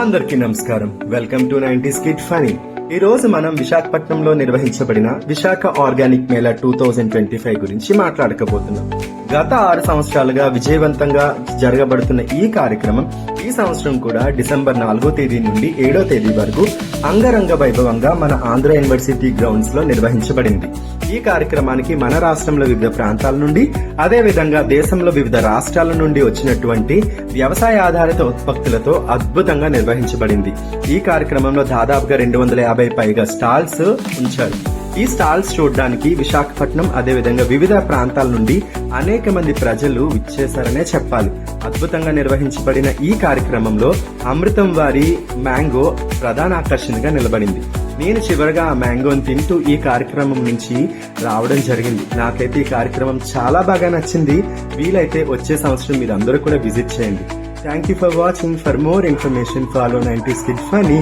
అందరికీ నమస్కారం. Welcome to nineties kid funny ఈ రోజు మనం విశాఖపట్నంలో నిర్వహించబడిన Visakha organic mela two thousand twenty five గురించి మాట్లాడకపోతున్నాం. గత ఆరు సంవత్సరాలుగా విజయవంతంగా జరగబడుతున్న ఈ కార్యక్రమం ఈ సంవత్సరం కూడా డిసెంబర్ నాలుగో తేదీ నుండి ఏడో తేదీ వరకు అంగరంగ వైభవంగా మన ఆంధ్ర యూనివర్సిటీ గ్రౌండ్స్లో నిర్వహించబడింది. ఈ కార్యక్రమానికి మన రాష్ట్రంలో వివిధ ప్రాంతాల నుండి అదే విధంగా దేశంలో వివిధ రాష్ట్రాల నుండి వచ్చినటువంటి వ్యవసాయ ఆధారిత ఉత్పత్తులతో అద్భుతంగా నిర్వహించబడింది. ఈ కార్యక్రమంలో దాదాపుగా రెండు వందల యాభై పైగా స్టాల్స్ ఉంచారు. ఈ స్టాల్స్ చూడడానికి విశాఖపట్నం అదేవిధంగా వివిధ ప్రాంతాల నుండి అనేక మంది ప్రజలు విచ్చేశారనే చెప్పాలి. అద్భుతంగా నిర్వహించబడిన ఈ కార్యక్రమంలో అమృతం వారి మ్యాంగో ప్రధాన ఆకర్షణగా నిలబడింది. నేను చివరగా ఆ మ్యాంగోని తింటూ ఈ కార్యక్రమం నుంచి రావడం జరిగింది. నాకైతే ఈ కార్యక్రమం చాలా బాగా నచ్చింది. వీలైతే వచ్చే సంవత్సరం మీరు అందరూ కూడా విజిట్ చేయండి. Thank you for watching for more information follow nineties kid funny